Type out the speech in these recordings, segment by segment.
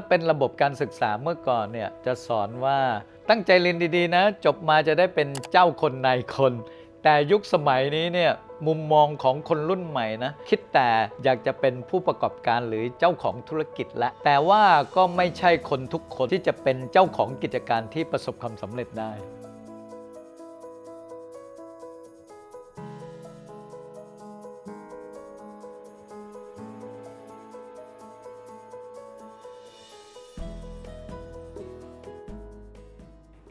ถ้าเป็นระบบการศึกษาเมื่อก่อนเนี่ยจะสอนว่าตั้งใจเรียนดีๆนะ จบมาจะได้เป็นเจ้าคนนายคน แต่ยุคสมัยนี้เนี่ยมุมมองของคนรุ่นใหม่นะคิดแต่อยากจะเป็นผู้ประกอบการหรือเจ้าของธุรกิจและแต่ว่าก็ไม่ใช่คนทุกคนที่จะเป็นเจ้าของกิจการที่ประสบความสำเร็จได้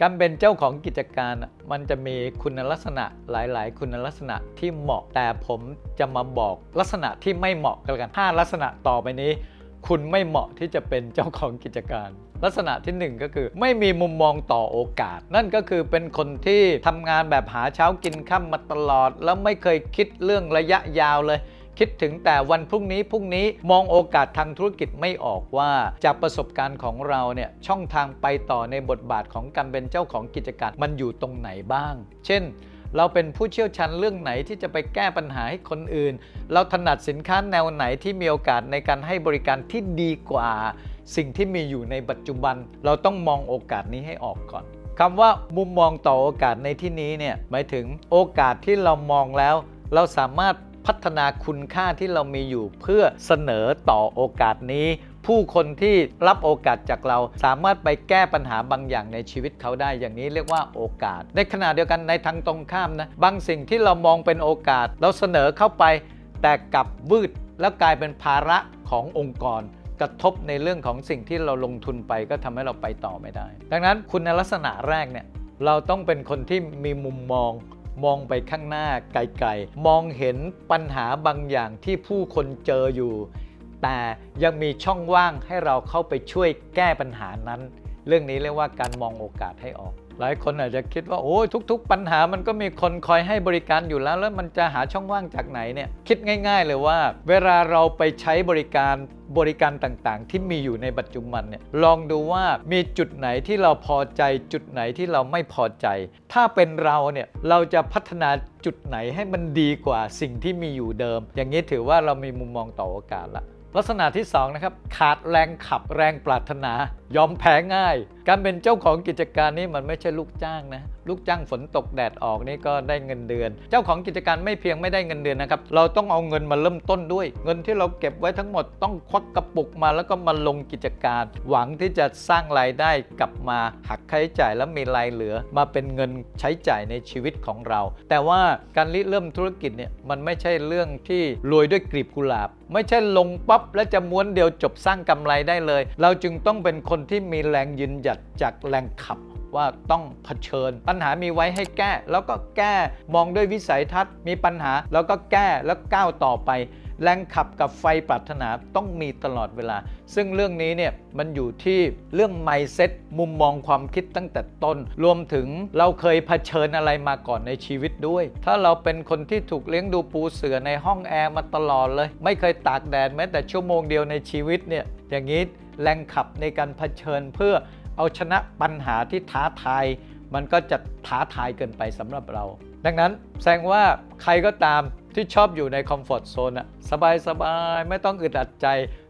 การเป็นเจ้าของกิจการมันจะมีคุณลักษณะหลาย ๆ คุณลักษณะที่เหมาะแต่ผมจะมาบอกลักษณะที่ไม่เหมาะกันกัน5ลักษณะต่อไปนี้ คุณไม่เหมาะที่จะเป็นเจ้าของกิจการ ลักษณะที่หนึ่งก็คือ ไม่มีมุมมองต่อโอกาส นั่นก็คือเป็นคนที่ทำงานแบบหาเช้ากินค่ำมาตลอด แล้วไม่เคยคิดเรื่องระยะยาวเลย คิดถึงแต่วันพรุ่งนี้พรุ่งนี้มองโอกาสทางธุรกิจไม่ออกว่า จากประสบการณ์ของเราเนี่ยช่องทางไปต่อในบทบาทของการเป็นเจ้าของกิจการมันอยู่ตรงไหนบ้าง เช่นเราเป็นผู้เชี่ยวชาญเรื่องไหนที่จะไปแก้ปัญหาให้คนอื่น เราถนัดสินค้าแนวไหนที่มีโอกาสในการให้บริการที่ดีกว่า สิ่งที่มีอยู่ในปัจจุบัน เราต้องมองโอกาสนี้ให้ออกก่อนคำว่ามุมมองต่อโอกาสในที่นี้เนี่ยหมายถึงโอกาสที่เรามองแล้ว เราสามารถ พัฒนาคุณค่าที่เรามีอยู่เพื่อเสนอต่อโอกาสนี้ ผู้คนที่รับโอกาสจากเราสามารถไปแก้ปัญหาบางอย่างในชีวิตเขาได้อย่างนี้เรียกว่าโอกาส ในขณะเดียวกันในทางตรงข้ามนะบางสิ่งที่เรามองเป็นโอกาส เราเสนอเข้าไป แต่กลับวืดแล้วกลายเป็นภาระขององค์กรกระทบในเรื่องของสิ่งที่เราลงทุนไปก็ทำให้เราไปต่อไม่ได้ ดังนั้นคุณลักษณะแรกเนี่ยเราต้องเป็นคนที่มีมุมมอง มองไปข้างหน้าไกลๆ มองเห็นปัญหาบางอย่างที่ผู้คนเจออยู่ แต่ยังมีช่องว่างให้เราเข้าไปช่วยแก้ปัญหานั้น เรื่องนี้เรียกว่าการมองโอกาสให้ออก หลายคนอาจจะคิดว่าโอ้ยทุก ๆ ปัญหามันก็มีคนคอยให้บริการอยู่แล้ว แล้วมันจะหาช่องว่างจากไหนเนี่ยคิดง่าย ๆ เลยว่า เวลาเราไปใช้บริการบริการต่างๆ ที่มีอยู่ในปัจจุบันเนี่ยลองดูว่ามีจุดไหนที่เราพอใจ จุดไหนที่เราไม่พอใจ ถ้าเป็นเราเนี่ยเราจะพัฒนาจุดไหนให้มันดีกว่าสิ่งที่มีอยู่เดิม อย่างนี้ถือว่าเรามีมุมมองต่อโอกาสละลักษณะที่2นะครับขาดแรงขับแรงปรารถนายอมแพ้ง่าย การเป็นเจ้าของกิจการนี้มันไม่ใช่ลูกจ้างนะ ลูกจ้างฝนตกแดดออกนี่ก็ได้เงินเดือน เจ้าของกิจการไม่เพียงไม่ได้เงินเดือนนะครับ เราต้องเอาเงินมาเริ่มต้นด้วย เงินที่เราเก็บไว้ทั้งหมดต้องควักกระปุกมาแล้วก็มาลงกิจการ หวังที่จะสร้างรายได้กลับมาหักค่าใช้จ่ายแล้วมีรายเหลือ มาเป็นเงินใช้จ่ายในชีวิตของเรา แต่ว่าการริเริ่มธุรกิจเนี่ยมันไม่ใช่เรื่องที่รวยด้วยกลีบกุหลาบ ไม่ใช่ลงปั๊บแล้วจะม้วนเดียวจบสร้างกำไรได้เลย เราจึงต้องเป็นคนนที่มีแรงยืนหยัดจากแรงขับ ว่าต้องเผชิญ ปัญหามีไว้ให้แก้ แล้วก็แก้มองด้วยวิสัยทัศน์ มีปัญหาแล้วก็แก้แล้วก้าวต่อไป แรงขับกับไฟปรารถนาต้องมีตลอดเวลา ซึ่งเรื่องนี้เนี่ยมันอยู่ที่เรื่อง mindset มุมมองความคิดตั้งแต่ต้น รวมถึงเราเคยเผชิญอะไรมาก่อนในชีวิตด้วย ถ้าเราเป็นคนที่ถูกเลี้ยงดูปูเสือในห้องแอร์มาตลอดเลย ไม่เคยตากแดดแม้แต่ชั่วโมงเดียวในชีวิตเนี่ยอย่างนี้แรงขับในการเผชิญเพื่อ เอาชนะปัญหาที่ท้าทาย มันก็จะท้าทายเกินไปสำหรับเรา ดังนั้นแสดงว่าใครก็ตามที่ชอบอยู่ในคอมฟอร์ทโซนอะสบายสบายๆไม่ต้องอึดอัดใจ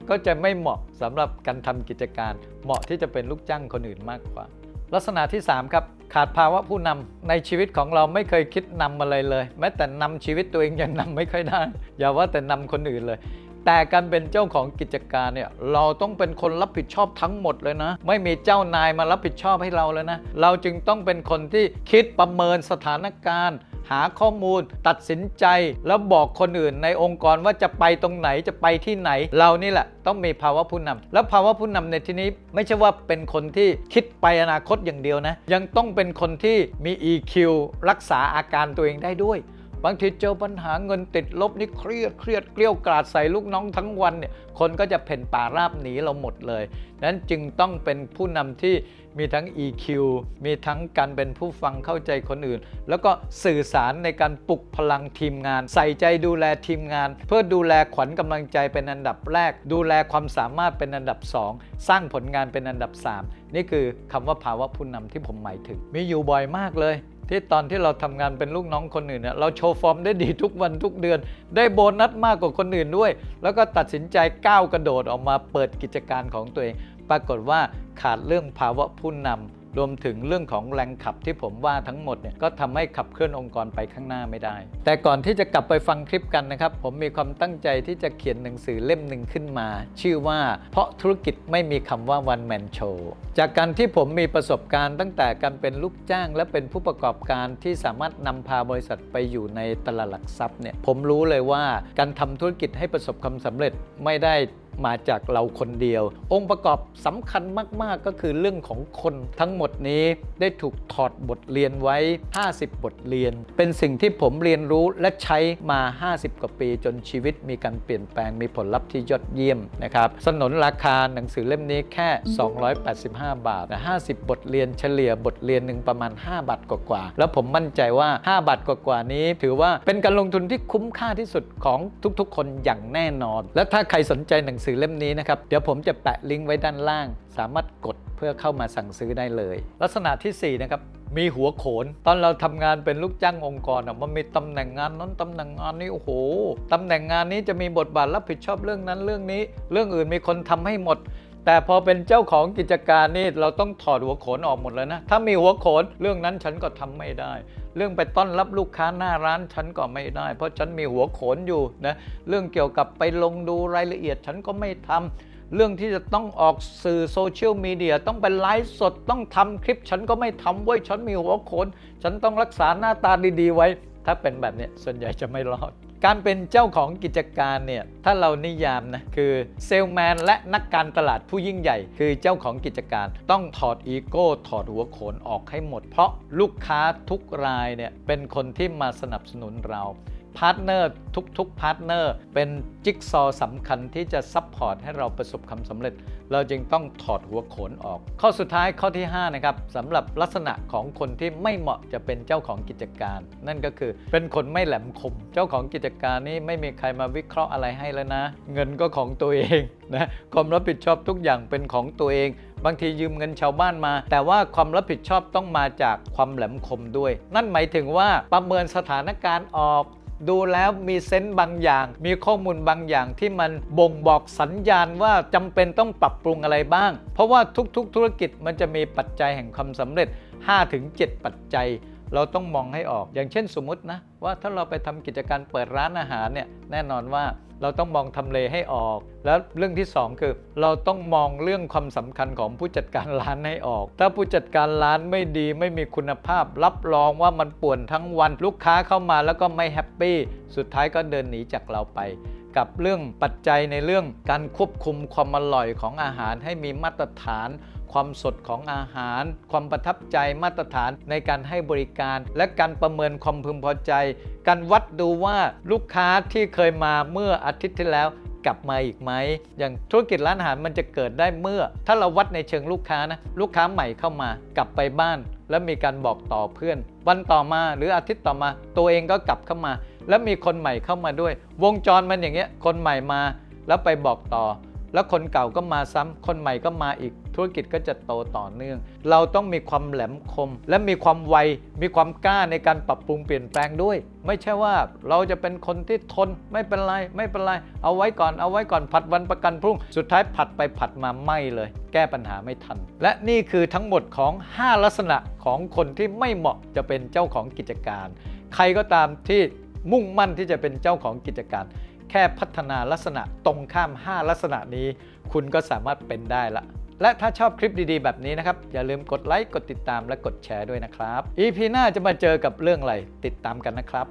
ก็จะไม่เหมาะสำหรับการทำกิจการ เหมาะที่จะเป็นลูกจ้างคนอื่นมากกว่า ลักษณะที่ 3 ครับ ขาดภาวะผู้นำในชีวิตของเราไม่เคยคิดนำอะไรเลย แม้แต่นำชีวิตตัวเองยังนำไม่ค่อยได้ อย่าว่าแต่นำคนอื่นเลย แต่การเป็นเจ้าของกิจการเนี่ยเราต้องเป็นคนรับผิดชอบทั้งหมดเลยนะ ไม่มีเจ้านายมารับผิดชอบให้เราเลยนะ เราจึงต้องเป็นคนที่คิดประเมินสถานการณ์หาข้อมูลตัดสินใจแล้วบอกคนอื่นในองค์กรว่าจะไปตรงไหนจะไปที่ไหน เรานี่แหละต้องมีภาวะผู้นำแล้วภาวะผู้นำในที่นี้ไม่ใช่ว่าเป็นคนที่คิดไปอนาคตอย่างเดียวนะ ยังต้องเป็นคนที่มี EQ รักษาอาการตัวเองได้ด้วย บางทีเจอปัญหาเงินติดลบนี่เครียดเครียดเกลี้ยวกราดใส่ลูกน้องทั้งวันเนี่ยคนก็จะเพ่นป่าราบหนีเราหมดเลยนั้นจึงต้องเป็นผู้นำที่มีทั้ง EQ มีทั้งการเป็นผู้ฟังเข้าใจคนอื่น แล้วก็สื่อสารในการปลุกพลังทีมงาน ใส่ใจดูแลทีมงาน เพื่อดูแลขวัญกำลังใจเป็นอันดับแรก ดูแลความสามารถเป็นอันดับ 2 สร้างผลงานเป็นอันดับ 3 นี่คือคำว่าภาวะผู้นำที่ผมหมายถึง มีอยู่บ่อยมากเลย ที่ตอนที่เราทำงานเป็นลูกน้องคนอื่นเนี่ยเราโชว์ฟอร์มได้ดีทุกวันทุกเดือน ได้โบนัสมากกว่าคนอื่นด้วย แล้วก็ตัดสินใจก้าวกระโดดออกมาเปิดกิจการของตัวเอง ปรากฏว่าขาดเรื่องภาวะผู้นำ รวมถึงเรื่องของแรงขับที่ผมว่าทั้งหมดเนี่ยก็ทำให้ขับเคลื่อนองค์กรไปข้างหน้าไม่ได้ แต่ก่อนที่จะกลับไปฟังคลิปกันนะครับ ผมมีความตั้งใจที่จะเขียนหนังสือเล่มหนึ่งขึ้นมา ชื่อว่าเพราะธุรกิจไม่มีคำว่า one man show จากการที่ผมมีประสบการณ์ตั้งแต่การเป็นลูกจ้าง และเป็นผู้ประกอบการที่สามารถนำพาบริษัทไปอยู่ในตลาดหลักทรัพย์เนี่ยผมรู้เลยว่าการทำธุรกิจให้ประสบความสำเร็จไม่ได้ มาจากเราคนเดียว องค์ประกอบสำคัญมาก ๆ ก็คือเรื่องของคนทั้งหมดนี้ได้ถูกถอดบทเรียนไว้ 50 บทเรียน เป็นสิ่งที่ผมเรียนรู้และใช้มา 50 กว่าปีจนชีวิตมีการเปลี่ยนแปลงมีผลลัพธ์ที่ยอดเยี่ยมนะครับสนนราคาหนังสือเล่มนี้แค่ 285 บาทนะ50 บทเรียนเฉลี่ยบทเรียนหนึ่งประมาณ 5 บาทกว่าๆแล้วผมมั่นใจว่า 5 บาทกว่าๆนี้ ถือว่าเป็นการลงทุนที่คุ้มค่าที่สุดของทุกๆ คนอย่างแน่นอน และถ้าใครสนใจหนังสือเล่มนี้นะครับเดี๋ยวผมจะแปะลิงก์ไว้ด้านล่าง สามารถกดเพื่อเข้ามาสั่งซื้อได้เลย ลักษณะทีสี่4นะครับมีหัวโขน ตอนเราทำงานเป็นลูกจ้างองค์กรอะมันมีตำแหน่งงานนั้นตำแหน่งงานนี้โอ้โหตำแหน่งงานนี้จะมีบทบาทรับผิดชอบเรื่องนั้นเรื่องนี้ เรื่องอื่นมีคนทำให้หมด แต่พอเป็นเจ้าของกิจการนี่เราต้องถอดหัวโขนออกหมดเลยนะ ถ้ามีหัวโขนเรื่องนั้นฉันก็ทำไม่ได้ เรื่องไปต้อนรับลูกค้าหน้าร้านฉันก็ไม่ได้ เพราะฉันมีหัวโขนอยู่นะเรื่องเกี่ยวกับไปลงดูรายละเอียดฉันก็ไม่ทำเรื่องที่จะต้องออกสื่อโซเชียลมีเดียต้องเป็นไลฟ์สดต้องทำคลิป ฉันก็ไม่ทำเว้ยฉันมีหัวโขน ฉันต้องรักษาหน้าตาดีๆไว้ ถ้าเป็นแบบนี้ส่วนใหญ่จะไม่รอด การเป็นเจ้าของกิจการเนี่ยถ้าเรานิยามนะคือเซลแมนและนักการตลาดผู้ยิ่งใหญ่ คือเจ้าของกิจการ ต้องถอดอีโก้ถอดหัวโขนออกให้หมด เพราะลูกค้าทุกรายเนี่ยเป็นคนที่มาสนับสนุนเรา พาร์ทเนอร์ทุกๆพาร์ทเนอร์เป็นจิ๊กซอว์สำคัญที่จะซัพพอร์ตให้เราประสบความสำเร็จ เราจึงต้องถอดหัวโขนออก ข้อสุดท้ายข้อที่ 5 นะครับสำหรับลักษณะของคนที่ไม่เหมาะจะเป็นเจ้าของกิจการ นั่นก็คือเป็นคนไม่แหลมคม เจ้าของกิจการนี้ไม่มีใครมาวิเคราะห์อะไรให้แล้วนะ เงินก็ของตัวเองนะความรับผิดชอบทุกอย่างเป็นของตัวเอง บางทียืมเงินชาวบ้านมา แต่ว่าความรับผิดชอบต้องมาจากความแหลมคมด้วย นั่นหมายถึงว่าประเมินสถานการณ์ออก ดูแล้วมีเซนต์บางอย่าง มีข้อมูลบางอย่างที่มันบ่งบอกสัญญาณว่าจำเป็นต้องปรับปรุงอะไรบ้าง เพราะว่าทุกๆ ธุรกิจมันจะมีปัจจัยแห่งความสำเร็จ 5-7 ปัจจัย เราต้องมองให้ออก อย่างเช่นสมมตินะว่าถ้าเราไปทำกิจการเปิดร้านอาหารเนี่ยแน่นอนว่า เราต้องมองทำเลให้ออก แล้วเรื่องที่ 2 คือ เราต้องมองเรื่องความสำคัญของผู้จัดการร้านให้ออก ถ้าผู้จัดการร้านไม่ดีไม่มีคุณภาพ รับรองว่ามันป่วนทั้งวันลูกค้าเข้ามาแล้วก็ไม่แฮปปี้สุดท้ายก็เดินหนีจากเราไป กับเรื่องปัจจัยในเรื่องการควบคุมความอร่อยของอาหารให้มีมาตรฐาน ความสดของอาหาร ความประทับใจมาตรฐานในการให้บริการ และการประเมินความพึงพอใจ การวัดดูว่าลูกค้าที่เคยมาเมื่ออาทิตย์ที่แล้วกลับมาอีกไหม อย่างธุรกิจร้านอาหารมันจะเกิดได้เมื่อ ถ้าเราวัดในเชิงลูกค้านะ ลูกค้าใหม่เข้ามากลับไปบ้าน แล้วมีการบอกต่อเพื่อน วันต่อมาหรืออาทิตย์ต่อมา ตัวเองก็กลับเข้ามา แล้วมีคนใหม่เข้ามาด้วย วงจรมันอย่างเงี้ยคนใหม่มาแล้วไปบอกต่อ แล้วคนเก่าก็มาซ้ำคนใหม่ก็มาอีก ธุรกิจก็จะโตต่อเนื่อง เราต้องมีความแหลมคม และมีความไว มีความกล้าในการปรับปรุงเปลี่ยนแปลงด้วย ไม่ใช่ว่าเราจะเป็นคนที่ทนไม่เป็นไรไม่เป็นไร เอาไว้ก่อนเอาไว้ก่อนผัดวันประกันพรุ่ง สุดท้ายผัดไปผัดมาไม่เลย แก้ปัญหาไม่ทัน และนี่คือทั้งหมดของ 5 ลักษณะของคนที่ไม่เหมาะจะเป็นเจ้าของกิจการ ใครก็ตามที่ มุ่งมั่นที่จะเป็นเจ้าของกิจการ แค่พัฒนาลักษณะตรงข้าม 5 ลักษณะนี้ คุณก็สามารถเป็นได้ละ และถ้าชอบคลิปดีๆ แบบนี้นะครับ อย่าลืมกดไลค์กดติดตามและกดแชร์ด้วยนะครับ EP หน้าจะมาเจอกับเรื่องอะไรติดตามกันนะครับ